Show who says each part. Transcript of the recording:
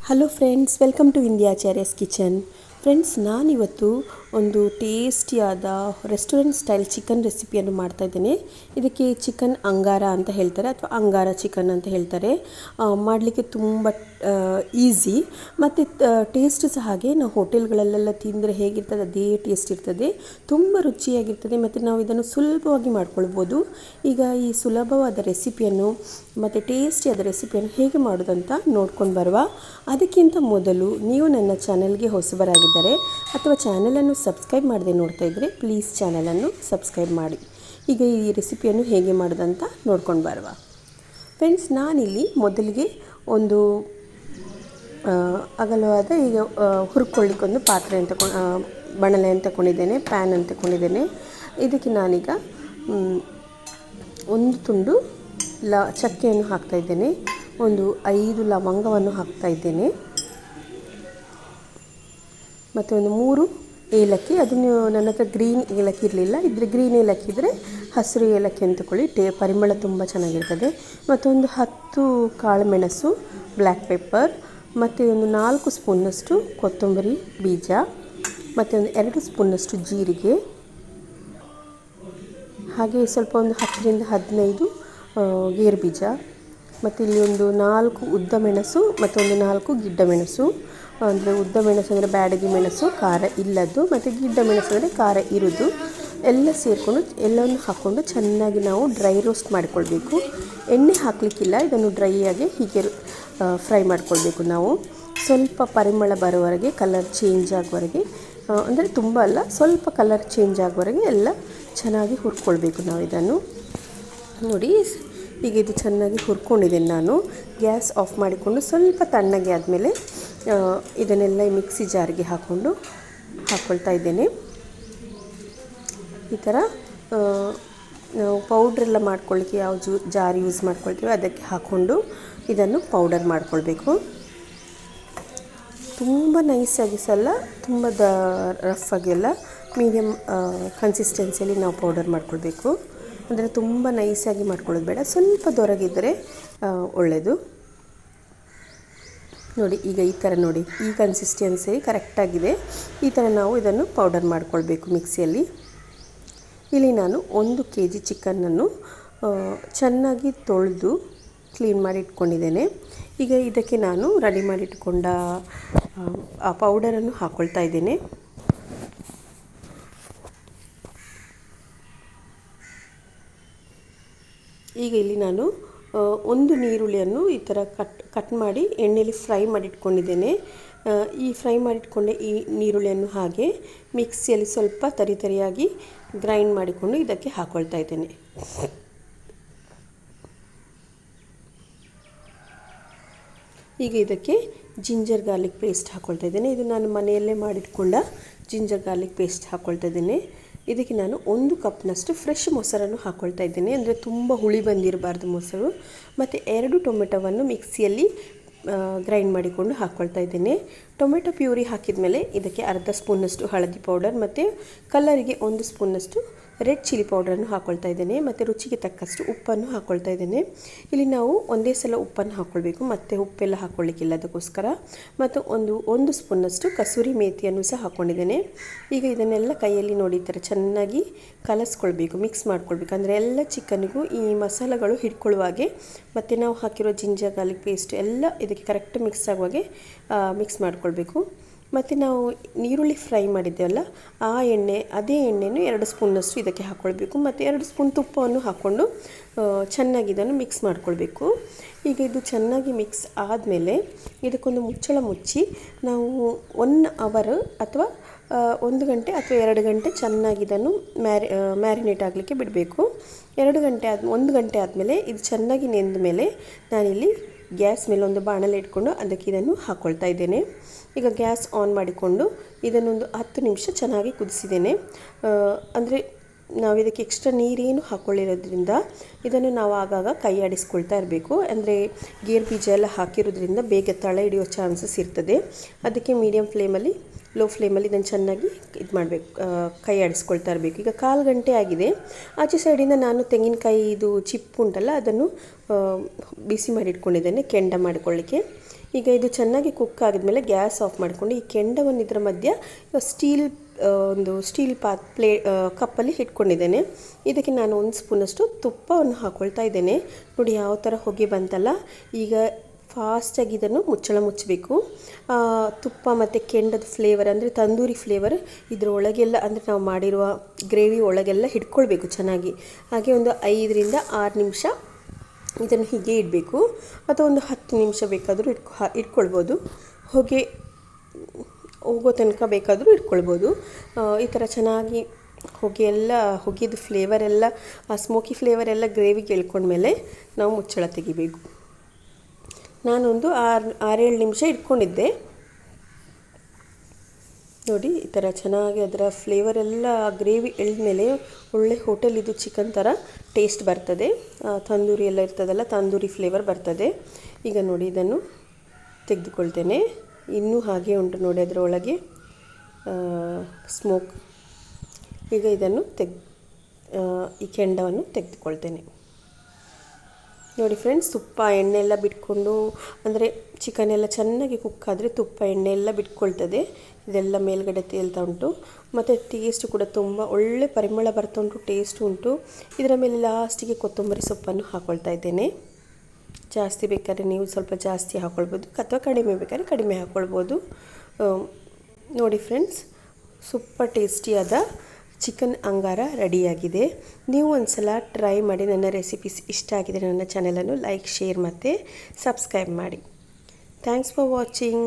Speaker 1: Hello friends welcome to ఇండియాచార్యస్ kitchen friends ನಾನಿವತ್ತು ಒಂದು ಟೇಸ್ಟಿಯಾದ ರೆಸ್ಟೋರೆಂಟ್ ಸ್ಟೈಲ್ ಚಿಕನ್ ರೆಸಿಪಿಯನ್ನು ಮಾಡ್ತಾ ಇದ್ದೇನೆ. ಇದಕ್ಕೆ ಚಿಕನ್ ಅಂಗಾರ ಅಂತ ಹೇಳ್ತಾರೆ ಅಥವಾ ಅಂಗಾರ ಚಿಕನ್ ಅಂತ ಹೇಳ್ತಾರೆ. ಮಾಡಲಿಕ್ಕೆ ತುಂಬ ಈಸಿ ಮತ್ತು ಟೇಸ್ಟ್ ಸಹ ಹಾಗೆ ನಾವು ಹೋಟೆಲ್ಗಳಲ್ಲೆಲ್ಲ ತಿಂದರೆ ಹೇಗಿರ್ತದೆ, ಅದೇ ಟೇಸ್ಟ್ ಇರ್ತದೆ. ತುಂಬ ರುಚಿಯಾಗಿರ್ತದೆ. ಮತ್ತು ನಾವು ಇದನ್ನು ಸುಲಭವಾಗಿ ಮಾಡ್ಕೊಳ್ಬೋದು. ಈಗ ಈ ಸುಲಭವಾದ ರೆಸಿಪಿಯನ್ನು ಮತ್ತು ಟೇಸ್ಟಿಯಾದ ರೆಸಿಪಿಯನ್ನು ಹೇಗೆ ಮಾಡೋದಂತ ನೋಡ್ಕೊಂಡು ಬರುವ. ಅದಕ್ಕಿಂತ ಮೊದಲು ನೀವು ನನ್ನ ಚಾನಲ್ಗೆ ಹೊಸಬರಾಗಿದ್ದರೆ ಅಥವಾ ಚಾನಲನ್ನು ಸಬ್ಸ್ಕ್ರೈಬ್ ಮಾಡದೆ ನೋಡ್ತಾ ಇದ್ದರೆ ಪ್ಲೀಸ್ ಚಾನಲನ್ನು ಸಬ್ಸ್ಕ್ರೈಬ್ ಮಾಡಿ. ಈಗ ಈ ರೆಸಿಪಿಯನ್ನು ಹೇಗೆ ಮಾಡೋದಂತ ನೋಡ್ಕೊಂಡು ಬರುವ. ಫ್ರೆಂಡ್ಸ್ ನಾನಿಲ್ಲಿ ಮೊದಲಿಗೆ ಒಂದು ಅಗಲವಾದ ಈಗ ಹುರ್ಕೊಳ್ಳಿಕ್ಕೆ ಒಂದು ಪಾತ್ರೆ ಅಂತ ಬಣಲೆ ಅಂತ ತಗೊಂಡಿದ್ದೇನೆ ಪ್ಯಾನ್ ಅಂತ ತಗೊಂಡಿದ್ದೇನೆ ಇದಕ್ಕೆ ನಾನೀಗ ಒಂದು ತುಂಡು ಲ, ಚಕ್ಕೆಯನ್ನು ಹಾಕ್ತಾ ಇದ್ದೇನೆ. ಒಂದು ಐದು ಲವಂಗವನ್ನು ಹಾಕ್ತಾ ಇದ್ದೇನೆ. ಮತ್ತು ಒಂದು ಮೂರು ಏಲಕ್ಕಿ. ಅದನ್ನು ನನ್ನ ಹತ್ರ ಗ್ರೀನ್ ಏಲಕ್ಕಿ ಇರಲಿಲ್ಲ. ಇದ್ರೆ ಗ್ರೀನ್ ಏಲಕ್ಕಿ ಇದ್ದರೆ ಹಸಿರು ಏಲಕ್ಕಿ ಅಂತ ತಗೊಳ್ಳಿ ಟೇ, ಪರಿಮಳ ತುಂಬ ಚೆನ್ನಾಗಿರ್ತದೆ. ಮತ್ತೊಂದು ಹತ್ತು ಕಾಳುಮೆಣಸು, ಬ್ಲ್ಯಾಕ್ ಪೆಪ್ಪರ್, ಮತ್ತು ಒಂದು ನಾಲ್ಕು ಸ್ಪೂನ್ನಷ್ಟು ಕೊತ್ತಂಬರಿ ಬೀಜ, ಮತ್ತು ಒಂದು ಎರಡು ಸ್ಪೂನ್ನಷ್ಟು ಜೀರಿಗೆ. ಹಾಗೆ ಸ್ವಲ್ಪ ಒಂದು ಹತ್ತರಿಂದ ಹದಿನೈದು ಗೇರು ಬೀಜ. ಮತ್ತು ಇಲ್ಲಿ ಒಂದು ನಾಲ್ಕು ಉದ್ದ ಮೆಣಸು ಮತ್ತು ಒಂದು ನಾಲ್ಕು ಗಿಡ್ಡ ಮೆಣಸು. ಅಂದರೆ ಉದ್ದ ಮೆಣಸು ಅಂದರೆ ಬ್ಯಾಡಗಿ ಮೆಣಸು, ಖಾರ ಇಲ್ಲದ್ದು, ಮತ್ತು ಗಿಡ್ಡ ಮೆಣಸು ಅಂದರೆ ಖಾರ ಇರೋದು. ಎಲ್ಲ ಸೇರಿಕೊಂಡು ಎಲ್ಲವನ್ನು ಹಾಕ್ಕೊಂಡು ಚೆನ್ನಾಗಿ ನಾವು ಡ್ರೈ ರೋಸ್ಟ್ ಮಾಡಿಕೊಳ್ಬೇಕು. ಎಣ್ಣೆ ಹಾಕಲಿಕ್ಕಿಲ್ಲ, ಇದನ್ನು ಡ್ರೈಯಾಗಿ ಹೀಗೆ ಫ್ರೈ ಮಾಡಿಕೊಳ್ಬೇಕು ನಾವು. ಸ್ವಲ್ಪ ಪರಿಮಳ ಬರೋವರೆಗೆ ಕಲರ್ ಚೇಂಜ್ ಆಗೋವರೆಗೆ ಅಂದರೆ ತುಂಬ ಅಲ್ಲ, ಸ್ವಲ್ಪ ಕಲರ್ ಚೇಂಜ್ ಆಗೋವರೆಗೆ ಎಲ್ಲ ಚೆನ್ನಾಗಿ ಹುರ್ಕೊಳ್ಬೇಕು ನಾವು ಇದನ್ನು. ನೋಡಿ, ಈಗ ಇದು ಚೆನ್ನಾಗಿ ಹುರ್ಕೊಂಡಿದ್ದೇನೆ ನಾನು. ಗ್ಯಾಸ್ ಆಫ್ ಮಾಡಿಕೊಂಡು ಸ್ವಲ್ಪ ತಣ್ಣಗೆ ಆದಮೇಲೆ ಇದನ್ನೆಲ್ಲ ಮಿಕ್ಸಿ ಜಾರಿಗೆ ಹಾಕ್ಕೊಂಡು ಹಾಕ್ಕೊಳ್ತಾ ಇದ್ದೇನೆ. ಈ ಥರ ನಾವು ಪೌಡ್ರೆಲ್ಲ ಮಾಡ್ಕೊಳ್ಳಿಕ್ಕೆ ಯಾವ ಜೂ, ಜಾರ್ ಯೂಸ್ ಮಾಡ್ಕೊಳ್ತೀವಿ ಅದಕ್ಕೆ ಹಾಕ್ಕೊಂಡು ಇದನ್ನು ಪೌಡರ್ ಮಾಡ್ಕೊಳ್ಬೇಕು. ತುಂಬ ನೈಸಾಗಿ ಸಲ್ಲ ತುಂಬ ದ, ರಫ್ ಆಗಿಲ್ಲ ಮೀಡಿಯಮ್ ಕನ್ಸಿಸ್ಟೆನ್ಸಿಯಲ್ಲಿ ನಾವು ಪೌಡರ್ ಮಾಡ್ಕೊಳ್ಬೇಕು. ಅಂದರೆ ತುಂಬ ನೈಸಾಗಿ ಮಾಡ್ಕೊಳ್ಳೋದು ಬೇಡ, ಸ್ವಲ್ಪ ದೊರಗಿದ್ದರೆ ಒಳ್ಳೆಯದು ನೋಡಿ ಈಗ ಈ ಥರ ನೋಡಿ. ಈ ಕನ್ಸಿಸ್ಟೆನ್ಸಿ ಕರೆಕ್ಟಾಗಿದೆ ಈ ಥರ ನಾವು ಇದನ್ನು ಪೌಡರ್ ಮಾಡಿಕೊಳ್ಬೇಕು ಮಿಕ್ಸಿಯಲ್ಲಿ ಇಲ್ಲಿ ನಾನು ಒಂದು ಕೆ ಜಿ ಚಿಕನನ್ನು ಚೆನ್ನಾಗಿ ತೊಳೆದು ಕ್ಲೀನ್ ಮಾಡಿ ಇಟ್ಕೊಂಡಿದ್ದೇನೆ. ಈಗ ಇದಕ್ಕೆ ನಾನು ರೆಡಿ ಮಾಡಿಟ್ಕೊಂಡ ಆ, ಪೌಡರನ್ನು ಹಾಕ್ಕೊಳ್ತಾ ಇದ್ದೇನೆ. ಈಗ ಇಲ್ಲಿ ನಾನು ಒಂದು ನೀರುಳ್ಳಿಯನ್ನು ಈ ಥರ ಕಟ್ ಕಟ್ ಮಾಡಿ ಎಣ್ಣೆಯಲ್ಲಿ ಫ್ರೈ ಮಾಡಿಟ್ಕೊಂಡಿದ್ದೇನೆ. ಈ ಫ್ರೈ ಮಾಡಿಟ್ಕೊಂಡೆ ಈ ನೀರುಳ್ಳಿಯನ್ನು ಹಾಗೆ ಮಿಕ್ಸಿಯಲ್ಲಿ ಸ್ವಲ್ಪ ತರಿ ತರಿಯಾಗಿ ಗ್ರೈಂಡ್ ಮಾಡಿಕೊಂಡು ಇದಕ್ಕೆ ಹಾಕ್ಕೊಳ್ತಾ ಇದ್ದೇನೆ. ಈಗ ಇದಕ್ಕೆ ಜಿಂಜರ್ ಗಾರ್ಲಿಕ್ ಪೇಸ್ಟ್ ಹಾಕ್ಕೊಳ್ತಾ ಇದ್ದೇನೆ. ಇದು ನಾನು ಮನೆಯಲ್ಲೇ ಮಾಡಿಟ್ಕೊಂಡ ಜಿಂಜರ್ ಗಾರ್ಲಿಕ್ ಪೇಸ್ಟ್ ಹಾಕ್ಕೊಳ್ತಾ ಇದ್ದೇನೆ. ಇದಕ್ಕೆ ನಾನು ಒಂದು ಕಪ್ನಷ್ಟು ಫ್ರೆಶ್ ಮೊಸರನ್ನು ಹಾಕ್ಕೊಳ್ತಾ ಇದ್ದೇನೆ. ಅಂದರೆ ತುಂಬ ಹುಳಿ ಬಂದಿರಬಾರ್ದು ಮೊಸರು. ಮತ್ತು ಎರಡು ಟೊಮೆಟೊವನ್ನು ಮಿಕ್ಸಿಯಲ್ಲಿ ಗ್ರೈಂಡ್ ಮಾಡಿಕೊಂಡು ಹಾಕ್ಕೊಳ್ತಾ ಇದ್ದೇನೆ. ಟೊಮೆಟೊ ಪ್ಯೂರಿ ಹಾಕಿದ ಮೇಲೆ ಇದಕ್ಕೆ ಅರ್ಧ ಸ್ಪೂನಷ್ಟು ಹಳದಿ ಪೌಡರ್ ಮತ್ತು ಕಲರಿಗೆ ಒಂದು ಸ್ಪೂನಷ್ಟು ರೆಡ್ ಚಿಲ್ಲಿ ಪೌಡ್ರನ್ನು ಹಾಕ್ಕೊಳ್ತಾ ಇದ್ದೇನೆ ಮತ್ತು ರುಚಿಗೆ ತಕ್ಕಷ್ಟು ಉಪ್ಪನ್ನು ಹಾಕ್ಕೊಳ್ತಾ ಇದ್ದೇನೆ. ಇಲ್ಲಿ ನಾವು ಒಂದೇ ಸಲ ಉಪ್ಪನ್ನು ಹಾಕ್ಕೊಳ್ಬೇಕು ಮತ್ತು ಉಪ್ಪೆಲ್ಲ ಹಾಕ್ಕೊಳ್ಳಿಕ್ಕಿಲ್ಲ ಅದಕ್ಕೋಸ್ಕರ. ಮತ್ತು ಒಂದು ಒಂದು ಸ್ಪೂನಷ್ಟು ಕಸೂರಿ ಮೇಥಿಯನ್ನು ಸಹ ಹಾಕ್ಕೊಂಡಿದ್ದೇನೆ ಈಗ ಇದನ್ನೆಲ್ಲ ಕೈಯಲ್ಲಿ ನೋಡಿ ಥರ ಚೆನ್ನಾಗಿ ಕಲಸ್ಕೊಳ್ಬೇಕು ಮಿಕ್ಸ್ ಮಾಡ್ಕೊಳ್ಬೇಕು. ಅಂದರೆ ಎಲ್ಲ ಚಿಕನ್ಗೂ ಈ ಮಸಾಲೆಗಳು ಹಿಡ್ಕೊಳ್ಳುವ ಹಾಗೆ. ಮತ್ತು ನಾವು ಹಾಕಿರೋ ಜಿಂಜರ್ ಗಾರ್ಲಿಕ್ ಪೇಸ್ಟ್ ಎಲ್ಲ ಇದಕ್ಕೆ ಕರೆಕ್ಟ್ ಮಿಕ್ಸ್ ಆಗುವಾಗೆ ಮಿಕ್ಸ್ ಮಾಡ್ಕೊಳ್ಬೇಕು. ಮತ್ತು ನಾವು ನೀರುಳ್ಳಿ ಫ್ರೈ ಮಾಡಿದ್ದೆವಲ್ಲ, ಆ ಎಣ್ಣೆ, ಅದೇ ಎಣ್ಣೆನೂ ಎರಡು ಸ್ಪೂನ್ನಷ್ಟು ಇದಕ್ಕೆ ಹಾಕ್ಕೊಳ್ಬೇಕು ಮತ್ತು ಎರಡು ಸ್ಪೂನ್ ತುಪ್ಪವನ್ನು ಹಾಕ್ಕೊಂಡು ಚೆನ್ನಾಗಿ ಇದನ್ನು ಮಿಕ್ಸ್ ಮಾಡ್ಕೊಳ್ಬೇಕು. ಈಗ ಇದು ಚೆನ್ನಾಗಿ ಮಿಕ್ಸ್ ಆದಮೇಲೆ ಇದಕ್ಕೊಂದು ಮುಚ್ಚಳ ಮುಚ್ಚಿ ನಾವು ಒನ್ ಅವರ್ ಅಥವಾ ಒಂದು ಗಂಟೆ ಅಥವಾ ಎರಡು ಗಂಟೆ ಚೆನ್ನಾಗಿ ಇದನ್ನು ಮ್ಯಾರಿ ಮ್ಯಾರಿನೇಟ್ ಆಗಲಿಕ್ಕೆ ಬಿಡಬೇಕು. ಎರಡು ಗಂಟೆ ಆದ, ಒಂದು ಗಂಟೆ ಆದಮೇಲೆ ಇದು ಚೆನ್ನಾಗಿ ನೆಂದ ಮೇಲೆ ನಾನಿಲ್ಲಿ ಗ್ಯಾಸ್ ಮೇಲೆ ಒಂದು ಬಾಣಲೆ ಇಟ್ಕೊಂಡು ಅದಕ್ಕೆ ಇದನ್ನು ಹಾಕ್ಕೊಳ್ತಾ ಇದ್ದೇನೆ. ಈಗ ಗ್ಯಾಸ್ ಆನ್ ಮಾಡಿಕೊಂಡು ಇದನ್ನೊಂದು ಹತ್ತು ನಿಮಿಷ ಚೆನ್ನಾಗಿ ಕುದಿಸಿದ್ದೇನೆ. ಅಂದರೆ ನಾವು ಇದಕ್ಕೆ ಎಕ್ಸ್ಟ್ರಾ ನೀರೇನು ಹಾಕ್ಕೊಳ್ಳಿರೋದ್ರಿಂದ ಇದನ್ನು ನಾವು ಆಗಾಗ ಕೈ ಆಡಿಸ್ಕೊಳ್ತಾ ಇರಬೇಕು. ಅಂದರೆ ಗೇರ್ ಬೀಜ ಎಲ್ಲ ಹಾಕಿರೋದ್ರಿಂದ ಬೇಗ ತಳ ಹಿಡಿಯೋ ಚಾನ್ಸಸ್ ಇರ್ತದೆ. ಅದಕ್ಕೆ ಮೀಡಿಯಮ್ ಫ್ಲೇಮಲ್ಲಿ ಲೋ ಫ್ಲೇಮಲ್ಲಿ ಇದನ್ನು ಚೆನ್ನಾಗಿ ಇದು ಮಾಡಬೇಕು ಕೈ ಆಡಿಸ್ಕೊಳ್ತಾ ಇರಬೇಕು. ಈಗ ಕಾಲು ಗಂಟೆ ಆಗಿದೆ. ಆಚೆ ಸೈಡಿಂದ ನಾನು ತೆಂಗಿನಕಾಯಿ ಇದು ಚಿಪ್ಪು ಉಂಟಲ್ಲ, ಅದನ್ನು ಬಿಸಿ ಮಾಡಿ ಇಟ್ಕೊಂಡಿದ್ದೇನೆ, ಕೆಂಡ ಮಾಡಿಕೊಳ್ಳಿಕ್ಕೆ. ಈಗ ಇದು ಚೆನ್ನಾಗಿ ಕುಕ್ ಆಗಿದ್ಮೇಲೆ ಗ್ಯಾಸ್ ಆಫ್ ಮಾಡಿಕೊಂಡು ಈ ಕೆಂಡವನ್ನು ಇದರ ಮಧ್ಯ ಸ್ಟೀಲ್ ಒಂದು ಸ್ಟೀಲ್ ಪಾತ್ ಪ್ಲೇ ಕಪ್ಪಲ್ಲಿ ಇಟ್ಕೊಂಡಿದ್ದೇನೆ. ಇದಕ್ಕೆ ನಾನು ಒಂದು ಸ್ಪೂನಷ್ಟು ತುಪ್ಪವನ್ನು ಹಾಕ್ಕೊಳ್ತಾ ಇದ್ದೇನೆ. ನೋಡಿ ಯಾವ ಥರ ಹೊಗೆ ಬಂತಲ್ಲ. ಈಗ ಫಾಸ್ಟಾಗಿ ಇದನ್ನು ಮುಚ್ಚಳ ಮುಚ್ಚಬೇಕು. ತುಪ್ಪ ಮತ್ತು ಕೆಂಡದ ಫ್ಲೇವರ್ ಅಂದರೆ ತಂದೂರಿ ಫ್ಲೇವರ್ ಒಳಗೆಲ್ಲ ಅಂದರೆ ನಾವು ಮಾಡಿರುವ ಗ್ರೇವಿ ಒಳಗೆಲ್ಲ ಹಿಡ್ಕೊಳ್ಬೇಕು ಚೆನ್ನಾಗಿ. ಹಾಗೆ ಒಂದು ಐದರಿಂದ ಆರು ನಿಮಿಷ ಇದನ್ನು ಹೀಗೆ ಇಡಬೇಕು. ಅಥವಾ ಒಂದು ಹತ್ತು ನಿಮಿಷ ಬೇಕಾದರೂ ಇಟ್ಕೊ ಇಟ್ಕೊಳ್ಬೋದು. ಹೊಗೆ ಹೋಗೋ ತನಕ ಬೇಕಾದರೂ ಇಟ್ಕೊಳ್ಬೋದು. ಈ ಥರ ಚೆನ್ನಾಗಿ ಹೊಗೆ ಎಲ್ಲ ಹೊಗೆದು ಫ್ಲೇವರ್ ಎಲ್ಲ, ಆ ಸ್ಮೋಕಿ ಫ್ಲೇವರ್ ಎಲ್ಲ ಗ್ರೇವಿಗೆ ಎಳ್ಕೊಂಡ್ಮೇಲೆ ನಾವು ಮುಚ್ಚಳ ತೆಗಿಬೇಕು. ನಾನೊಂದು ಆರು, ಆರೇಳು ನಿಮಿಷ ಇಟ್ಕೊಂಡಿದ್ದೆ. ನೋಡಿ, ಈ ಥರ ಚೆನ್ನಾಗಿ ಅದರ ಫ್ಲೇವರ್ ಎಲ್ಲ ಗ್ರೇವಿ ಎಳ್ದ್ಮೇಲೆ ಒಳ್ಳೆ ಹೋಟೆಲ್ ಇದು ಚಿಕನ್ ಥರ ಟೇಸ್ಟ್ ಬರ್ತದೆ. ತಂದೂರಿ ಎಲ್ಲ ಇರ್ತದಲ್ಲ, ತಂದೂರಿ ಫ್ಲೇವರ್ ಬರ್ತದೆ. ಈಗ ನೋಡಿ, ಇದನ್ನು ತೆಗೆದುಕೊಳ್ತೇನೆ. ಇನ್ನೂ ಹಾಗೆ ಉಂಟು ನೋಡಿ ಅದರೊಳಗೆ ಸ್ಮೋಕ್ ಈಗ ಇದನ್ನು ತೆಗ್ ಈ ಕೆಂಡವನ್ನು ತೆಗೆದುಕೊಳ್ತೇನೆ. ನೋಡಿ ಫ್ರೆಂಡ್ಸ್ ತುಪ್ಪ ಎಣ್ಣೆ ಎಲ್ಲ ಬಿಟ್ಕೊಂಡು, ಅಂದರೆ ಚಿಕನ್ ಎಲ್ಲ ಚೆನ್ನಾಗಿ ಕುಕ್ ಆದರೆ ತುಪ್ಪ, ಎಣ್ಣೆ ಎಲ್ಲ ಬಿಟ್ಕೊಳ್ತದೆ. ಇದೆಲ್ಲ ಮೇಲ್ಗಡೆ ತೇಲ್ತಾ ಉಂಟು. ಮತ್ತು ಟೇಸ್ಟ್ ಕೂಡ ತುಂಬ ಒಳ್ಳೆ ಪರಿಮಳ ಬರ್ತಾ ಉಂಟು ಟೇಸ್ಟ್ ಉಂಟು. ಇದರ ಮೇಲೆ ಲಾಸ್ಟಿಗೆ ಕೊತ್ತಂಬರಿ ಸೊಪ್ಪನ್ನು ಹಾಕ್ಕೊಳ್ತಾ ಇದ್ದೇನೆ. ಜಾಸ್ತಿ ಬೇಕಾದ್ರೆ ನೀವು ಸ್ವಲ್ಪ ಜಾಸ್ತಿ ಹಾಕ್ಕೊಳ್ಬೋದು ಅಥವಾ ಕಡಿಮೆ ಬೇಕಾದ್ರೆ ಕಡಿಮೆ ಹಾಕ್ಕೊಳ್ಬೋದು ನೋಡಿ ಫ್ರೆಂಡ್ಸ್ ಸೂಪರ್ ಟೇಸ್ಟಿಯಾದ ಚಿಕನ್ ಅಂಗಾರ ರೆಡಿಯಾಗಿದೆ ನೀವು ಒಂದು ಸಲ ಟ್ರೈ ಮಾಡಿ ನನ್ನ ರೆಸಿಪೀಸ್ ಇಷ್ಟ ಆಗಿದೆ ನನ್ನ ಚಾನಲನ್ನು ಲೈಕ್ ಶೇರ್ ಮತ್ತು ಸಬ್ಸ್ಕ್ರೈಬ್ ಮಾಡಿ. Thanks for watching